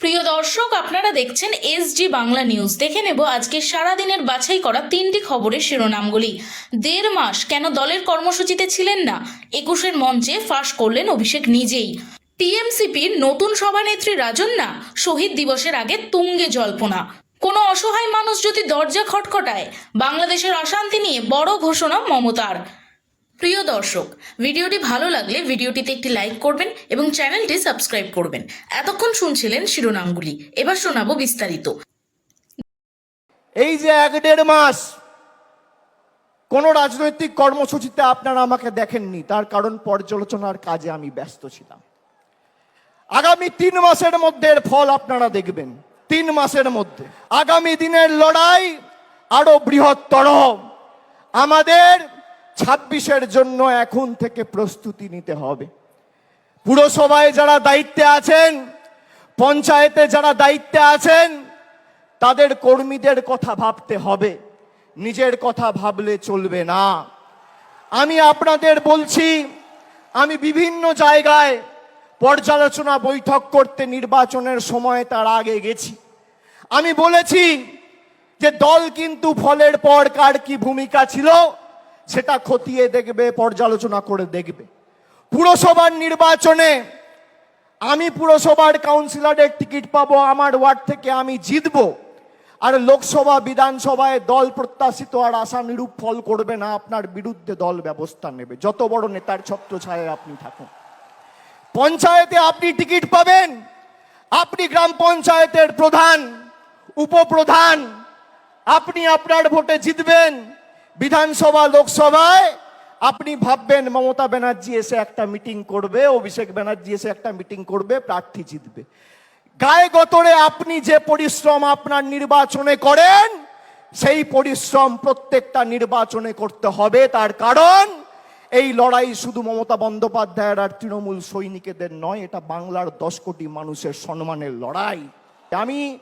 প্রিয় দর্শক, আপনারা দেখছেন এসজি বাংলা নিউজ। দেখে নেব আজকে সারাদিনের বাছাই করা তিনটি খবরের শিরোনামগুলি। দেড় মাস কেন দলের কর্মসূচিতে ছিলেন না? একুশের মঞ্চে ফাঁস করলেন অভিষেক নিজেই। টিএমসিপির নতুন সভানেত্রী রাজন্না শহীদ দিবসের আগে তুঙ্গে জল্পনা। কোনো অসহায় মানুষ যদি দরজা খটখটায়, বাংলাদেশের অশান্তি নিয়ে বড় ঘোষণা মমতার। প্রিয় দর্শক, ভিডিওটি ভালো লাগলে ভিডিওটিতে একটি লাইক করবেন এবং চ্যানেলটি সাবস্ক্রাইব করবেন। এতক্ষণ শুনছিলেন শিরোনামগুলি। এবার শোনাবো বিস্তারিত। এই যে এক দেড় মাস কোন রাজনৈতিক কর্মসূচিতে আপনারা আমাকে দেখেননি, তার কারণ পর্যালোচনার কাজে আমি ব্যস্ত ছিলাম। আগামী তিন মাসের মধ্যে এর ফল আপনারা দেখবেন, তিন মাসের মধ্যে। আগামী দিনের লড়াই আরও বৃহত্তর। আমাদের ছাব্বিশের জন্য এখন থেকে প্রস্তুতি নিতে হবে। পুরসভায় যারা দায়িত্বে আছেন, পঞ্চায়েতে যারা দায়িত্বে আছেন, তাদের কর্মীদের কথা ভাবতে হবে। নিজের কথা ভাবলে চলবে না। আমি আপনাদের বলছি, আমি বিভিন্ন জায়গায় পর্যালোচনা বৈঠক করতে নির্বাচনের সময় তার আগে গেছি। আমি বলেছি যে দল কিন্তু ফলের পর কার কি ভূমিকা ছিল সেটা খতিয়ে দেখবে, পর্যালোচনা করে দেখবে। পুরসভার নির্বাচনে আমি পুরসভার কাউন্সিলরের টিকিট পাবো, আমার ওয়ার্ড থেকে আমি জিতবো। আর লোকসভা, বিধানসভায় দল প্রত্যাশিত আর আশানুরূপ ফল করবে না, আপনার বিরুদ্ধে দল ব্যবস্থা নেবে। যত বড় নেতার ছত্র ছায় আপনি থাকুন। পঞ্চায়েতে আপনি টিকিট পাবেন। আপনি গ্রাম পঞ্চায়েতের প্রধান, উপপ্রধান, আপনি আপনার ভোটে জিতবেন। বিধানসভা, লোকসভায় আপনি ভাববেন মমতা ব্যানার্জি এসে একটা মিটিং করবে, অভিষেক ব্যানার্জি এসে একটা মিটিং করবে, প্রার্থী জিতবে। গায়ে গতরে আপনি যে পরিশ্রম আপনার নির্বাচনে করেন, সেই পরিশ্রম প্রত্যেকটা নির্বাচনে করতে হবে। তার কারণ, এই লড়াই শুধু মমতা বন্দ্যোপাধ্যায়ের আর তৃণমূল সৈনিকেদের নয়, এটা বাংলার দশ কোটি মানুষের সম্মানের লড়াই। আমি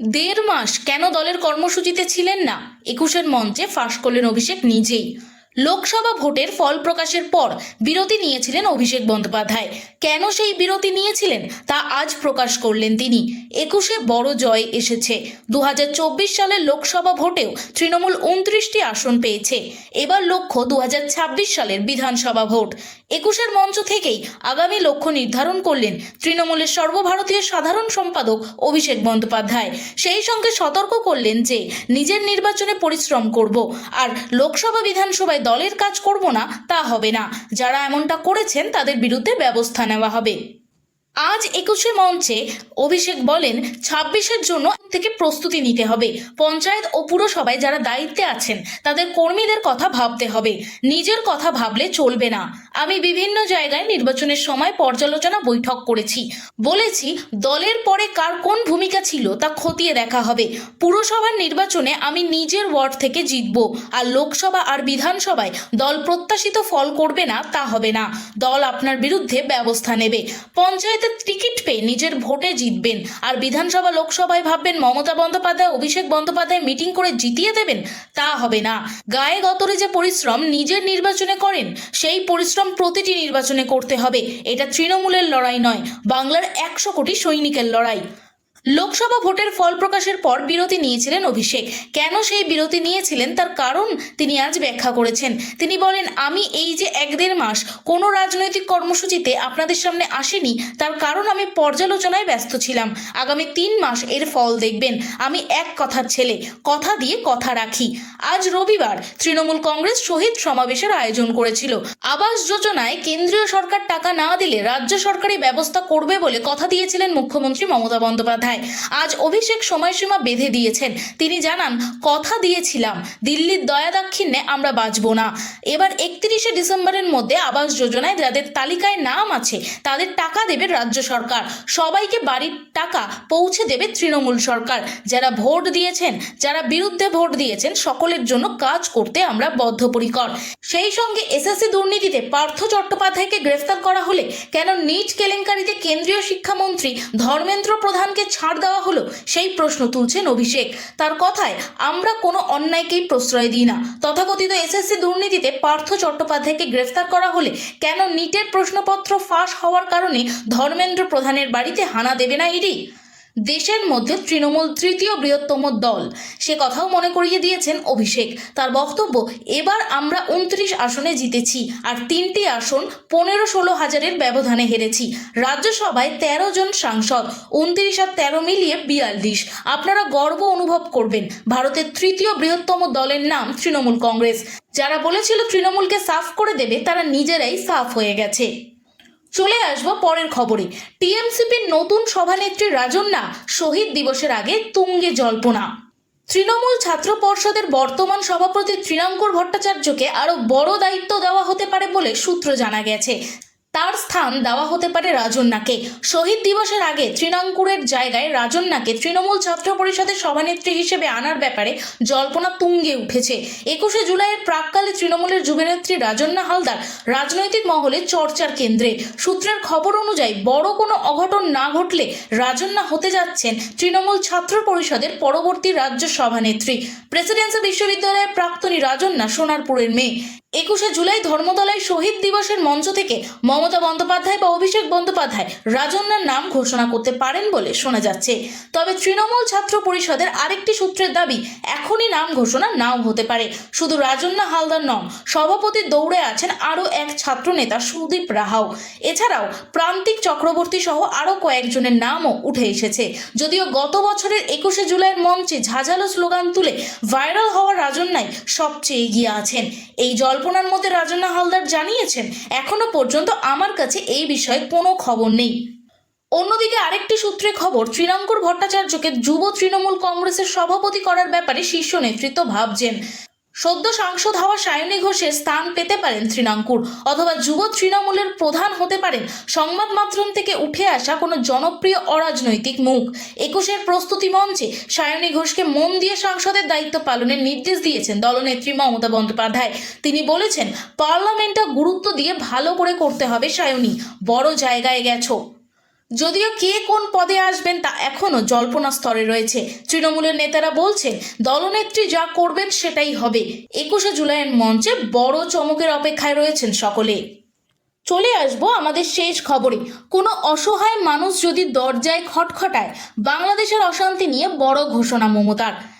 দেড় মাস কেন দলের কর্মসূচিতে ছিলেন না? একুশের মঞ্চে ফাঁস করলেন অভিষেক নিজেই। লোকসভা ভোটের ফল প্রকাশের পর বিরতি নিয়েছিলেন অভিষেক বন্দ্যোপাধ্যায়। কেন সেই বিরতি নিয়েছিলেন তা আজ প্রকাশ করলেন তিনি। একুশে বড় জয় এসেছে। দু হাজার চব্বিশ সালের লোকসভা ভোটেও তৃণমূল উনত্রিশটি আসন পেয়েছে। এবার লক্ষ্য দু হাজার ছাব্বিশ সালের বিধানসভা ভোট। একুশের মঞ্চ থেকেই আগামী লক্ষ্য নির্ধারণ করলেন তৃণমূলের সর্বভারতীয় সাধারণ সম্পাদক অভিষেক বন্দ্যোপাধ্যায়। সেই সঙ্গে সতর্ক করলেন যে, নিজের নির্বাচনে পরিশ্রম করব আর লোকসভা বিধানসভায় দলের কাজ করব না, তা হবে না। যারা এমনটা করেছেন, তাদের বিরুদ্ধে ব্যবস্থা নেওয়া হবে। আজ একুশে মঞ্চে অভিষেক বলেন, ছাব্বিশের জন্য থেকে প্রস্তুতি নিতে হবে। পঞ্চায়েত ও পুরসভায় যারা দায়িত্বে আছেন, তাদের কর্মীদের কথা ভাবতে হবে। নিজের কথা ভাবলে চলবে না। আমি বিভিন্ন জায়গায় নির্বাচনের সময় পর্যালোচনা বৈঠক করেছি। বলেছি, দলের পরে কার কোন ভূমিকা ছিল তা খতিয়ে দেখা হবে। পুরসভার নির্বাচনে আমি নিজের ওয়ার্ড থেকে জিতব। আর লোকসভা আর বিধানসভায় দল প্রত্যাশিত ফল করবে না, তা হবে না। দল আপনার বিরুদ্ধে ব্যবস্থা নেবে। পঞ্চায়েতের টিকিট পেয়ে নিজের ভোটে জিতবেন। আর বিধানসভা, লোকসভায় ভাববেন মমতা বন্দ্যোপাধ্যায়, অভিষেক বন্দ্যোপাধ্যায় মিটিং করে জিতিয়ে দেবেন? তা হবে না। গায়ে গতরে যে পরিশ্রম নিজের নির্বাচনে করেন, সেই পরিশ্রম প্রতিটি নির্বাচনে করতে হবে। এটা তৃণমূলের লড়াই নয়, বাংলার একশো কোটি সৈনিকের লড়াই। লোকসভা ভোটের ফল প্রকাশের পর বিরতি নিয়েছিলেন অভিষেক। কেন সেই বিরতি নিয়েছিলেন? তার কারণ তিনি আজ ব্যাখ্যা করেছেন। তিনি বলেন, আমি এই যে এক দেড় মাস কোনো রাজনৈতিক কর্মসূচিতে আপনাদের সামনে আসেনি, তার কারণ আমি পর্যালোচনায় ব্যস্ত ছিলাম। আগামী তিন মাস এর ফল দেখবেন। আমি এক কথার ছেলে, কথা দিয়ে কথা রাখি। আজ রবিবার তৃণমূল কংগ্রেস শহীদ সমাবেশের আয়োজন করেছিল। আবাস যোজনায় কেন্দ্রীয় সরকার টাকা না দিলে রাজ্য সরকারি ব্যবস্থা করবে বলে কথা দিয়েছিলেন মুখ্যমন্ত্রী মমতা বন্দ্যোপাধ্যায়। আজ অভিষেক সময়সীমা বেঁধে দিয়েছেন। তিনি জানান, কথা দিয়েছিলাম, দিল্লির দয়া দাক্ষিণ্যে আমরা বাঁচব না। এবার একত্রিশে ডিসেম্বরের মধ্যে আবাস যোজনায় যাদের তালিকায় নাম আছে, তাদের টাকা দেবে রাজ্য সরকার। সবাইকে বাড়ির টাকা পৌঁছে দেবে তৃণমূল সরকার। যারা ভোট দিয়েছেন, যারা বিরুদ্ধে ভোট দিয়েছেন, সকলের জন্য কাজ করতে আমরা বদ্ধপরিকর। সেই সঙ্গে এসএসসি দুর্নীতিতে পার্থ চট্টোপাধ্যায়কে গ্রেফতার করা হলে কেন নিট কেলেঙ্কারিতে কেন্দ্রীয় শিক্ষামন্ত্রী ধর্মেন্দ্র প্রধানকে ছাড় দেওয়া হলো? সেই প্রশ্ন তুলছেন অভিষেক। তার কথায়, আমরা কোনো অন্যায়কেই প্রশ্রয় দিই না। তথাকথিত এসএসসি দুর্নীতিতে পার্থ চট্টোপাধ্যায়কে গ্রেফতার করা হলে কেন নিটের প্রশ্নপত্র ফাঁস হওয়ার কারণে ধর্মেন্দ্র প্রধানের বাড়িতে হানা দেবে না ইডি দেশের মধ্যে তৃণমূল তৃতীয় বৃহত্তম দল। সে কথাও মনে করিয়ে দিয়েছেন অভিষেক। তার বক্তব্য, এবার আমরা উনত্রিশ আসনে জিতেছি আর তিনটি আসন পনেরো ষোলো হাজারের ব্যবধানে হেরেছি। রাজ্যসভায় তেরো জন সাংসদ, উনত্রিশ আর তেরো মিলিয়ে বিয়াল্লিশ। আপনারা গর্ব অনুভব করবেন, ভারতের তৃতীয় বৃহত্তম দলের নাম তৃণমূল কংগ্রেস। যারা বলেছিল তৃণমূলকে সাফ করে দেবে, তারা নিজেরাই সাফ হয়ে গেছে। চলে আসব পরের খবরে। টিএমসিপির নতুন সভানেত্রী রাজন্যা শহীদ দিবসের আগে তুঙ্গে জল্পনা। তৃণমূল ছাত্র পর্ষদের বর্তমান সভাপতি তৃণাঙ্কুর ভট্টাচার্যকে আরও বড় দায়িত্ব দেওয়া হতে পারে বলে সূত্র জানা গেছে। তার স্থান দেওয়া হতে পারে রাজন্যাকে। শহীদ দিবসের আগে তৃণাঙ্কুরের জায়গায় রাজন্যাকে তৃণমূল ছাত্র পরিষদের সভানেত্রী হিসেবে আনার ব্যাপারে জল্পনা তুঙ্গে উঠেছে। একুশে জুলাইয়ের প্রাককালে তৃণমূলের যুবনেত্রী রাজন্যা হালদার রাজনৈতিক মহলে চর্চার কেন্দ্রে। সূত্রের খবর অনুযায়ী বড় কোনো অঘটন না ঘটলে রাজন্যা হতে যাচ্ছেন তৃণমূল ছাত্র পরিষদের পরবর্তী রাজ্য সভানেত্রী। প্রেসিডেন্সি বিশ্ববিদ্যালয়ের প্রাক্তনী রাজন্যা সোনারপুরের মেয়ে। একুশে জুলাই ধর্মতলায় শহীদ দিবসের মঞ্চ থেকে মমতা বন্দ্যোপাধ্যায় বা অভিষেক বন্দ্যোপাধ্যায় রাজন্যার নাম ঘোষণা করতে পারেন বলে শোনা যাচ্ছে। তবে তৃণমূল ছাত্র পরিষদের আরেকটি সূত্রের দাবি, এখনই নাম ঘোষণা নাও হতে পারে। শুধু রাজন্যা হালদার নন সভাপতির দৌড়ে আছেন আরও এক ছাত্র নেতা সুদীপ রাহাও। এছাড়াও প্রান্তিক চক্রবর্তী সহ আরও কয়েকজনের নামও উঠে এসেছে। যদিও গত বছরের একুশে জুলাইয়ের মঞ্চে ঝাঁঝালো স্লোগান তুলে ভাইরাল হওয়ার রাজন্যাই সবচেয়ে এগিয়ে আছেন। এই জল্পনার মধ্যে রাজনা হালদার জানিয়েছেন, এখনও পর্যন্ত আমার কাছে এই বিষয়ে কোনো খবর নেই। অন্যদিকে আরেকটি সূত্রে খবর শ্রীরঙ্কুর ভট্টাচার্যকে যুব তৃণমূল কংগ্রেসের সভাপতি করার ব্যাপারে শীর্ষ নেতৃত্ব ভাবছেন। সদ্য সাংসদ হওয়া সায়নী ঘোষের স্থান পেতে পারেন তৃণাঙ্কুর, অথবা যুব তৃণমূলের প্রধান হতে পারেন সংবাদ মাধ্যম থেকে উঠে আসা কোনো জনপ্রিয় অরাজনৈতিক মুখ। একুশের প্রস্তুতি মঞ্চে সায়নী ঘোষকে মন দিয়ে সাংসদের দায়িত্ব পালনের নির্দেশ দিয়েছেন দলনেত্রী মমতা বন্দ্যোপাধ্যায়। তিনি বলেছেন, পার্লামেন্টটা গুরুত্ব দিয়ে ভালো করে করতে হবে সায়নী, বড় জায়গায় গেছো। যদিও কে কোন পদে আসবেন তা এখনও জল্পনা স্তরে রয়েছে। তৃণমূলের নেতারা বলছেন, দলনেত্রী যা করবেন সেটাই হবে। একুশে জুলাইয়ের মঞ্চে বড় চমকের অপেক্ষায় রয়েছেন সকলে। চলে আসব আমাদের শেষ খবরে। কোনো অসহায় মানুষ যদি দরজায় খটখটায়, বাংলাদেশের অশান্তি নিয়ে বড় ঘোষণা মমতার।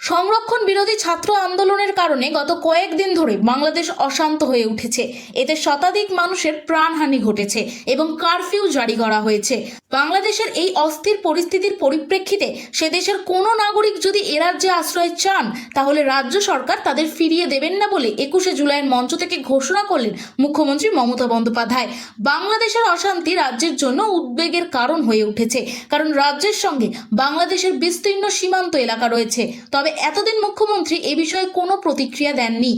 সংরক্ষণ বিরোধী ছাত্র আন্দোলনের কারণে গত কয়েকদিন ধরে বাংলাদেশ অশান্ত হয়ে উঠেছে। এতে শতাধিক মানুষের প্রাণহানি ঘটেছে এবং কারফিউ জারি করা হয়েছে। বাংলাদেশের এই অস্থির পরিস্থিতির পরিপ্রেক্ষিতে সে দেশের কোনো নাগরিক যদি এ রাজ্যে আশ্রয় চান, তাহলে রাজ্য সরকার তাদের ফিরিয়ে দেবেন না বলে একুশে জুলাইয়ের মঞ্চ থেকে ঘোষণা করলেন মুখ্যমন্ত্রী মমতা বন্দ্যোপাধ্যায়। বাংলাদেশের অশান্তি রাজ্যের জন্য উদ্বেগের কারণ হয়ে উঠেছে, কারণ রাজ্যের সঙ্গে বাংলাদেশের বিস্তীর্ণ সীমান্ত এলাকা রয়েছে। তবে এতদিন মুখ্যমন্ত্রী এ বিষয়ে কোনো প্রতিক্রিয়া দেননি।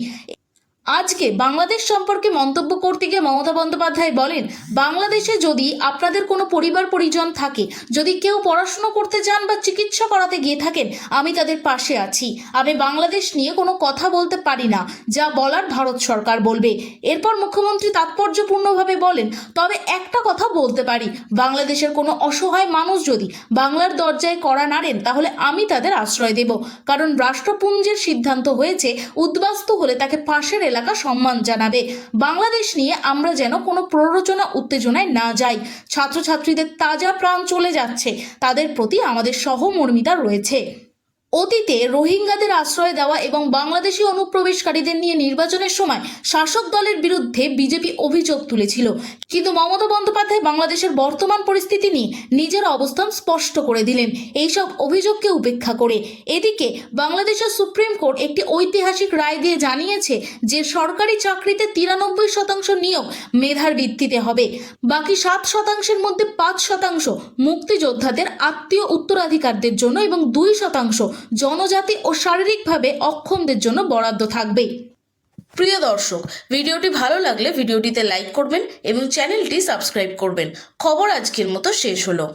আজকে বাংলাদেশ সম্পর্কে মন্তব্য করতে গিয়ে মমতা বন্দ্যোপাধ্যায় বলেন, বাংলাদেশে যদি আপনাদের কোনো পরিবার পরিজন থাকে, যদি কেউ পড়াশুনো করতে যান বা চিকিৎসা করাতে গিয়ে থাকেন, আমি তাদের পাশে আছি। আমি বাংলাদেশ নিয়ে কোনো কথা বলতে পারি না, যা বলার ভারত সরকার বলবে। এরপর মুখ্যমন্ত্রী তাৎপর্যপূর্ণভাবে বলেন, তবে একটা কথা বলতে পারি, বাংলাদেশের কোনো অসহায় মানুষ যদি বাংলার দরজায় কড়া নাড়েন, তাহলে আমি তাদের আশ্রয় দেব। কারণ রাষ্ট্রপুঞ্জের সিদ্ধান্ত হয়েছে, উদ্বাস্তু হলে তাকে পাশের এলাকা সম্মান জানাবে। বাংলাদেশ নিয়ে আমরা যেন কোনো প্ররোচনা, উত্তেজনায় না যাই। ছাত্রছাত্রীদের তাজা প্রাণ চলে যাচ্ছে। তাদের প্রতি আমাদের সহমর্মিতা রয়েছে। অতীতে রোহিঙ্গাদের আশ্রয় দেওয়া এবং বাংলাদেশি অনুপ্রবেশকারীদের নিয়ে নির্বাচনের সময় শাসক দলের বিরুদ্ধে বিজেপি অভিযোগ তুলেছিল। কিন্তু মমতা বন্দ্যোপাধ্যায় বাংলাদেশের বর্তমান পরিস্থিতি নিয়ে নিজের অবস্থান স্পষ্ট করে দিলেন। এইসব অভিযোগকে উপেক্ষা করে। এদিকে বাংলাদেশের সুপ্রিম কোর্ট একটি ঐতিহাসিক রায় দিয়ে জানিয়েছে যে, সরকারি চাকরিতে তিরানব্বই শতাংশ নিয়োগ মেধার ভিত্তিতে হবে। বাকি সাত শতাংশের মধ্যে পাঁচ শতাংশ মুক্তিযোদ্ধাদের আত্মীয় উত্তরাধিকারদের জন্য এবং দুই শতাংশ জনজাতি ও শারীরিকভাবে অক্ষমদের জন্য বরাদ্দ থাকবে প্রিয় দর্শক, ভিডিওটি ভালো লাগলে ভিডিওটিতে লাইক করবেন এবং চ্যানেলটি সাবস্ক্রাইব করবেন। খবর আজকের মতো শেষ হলো।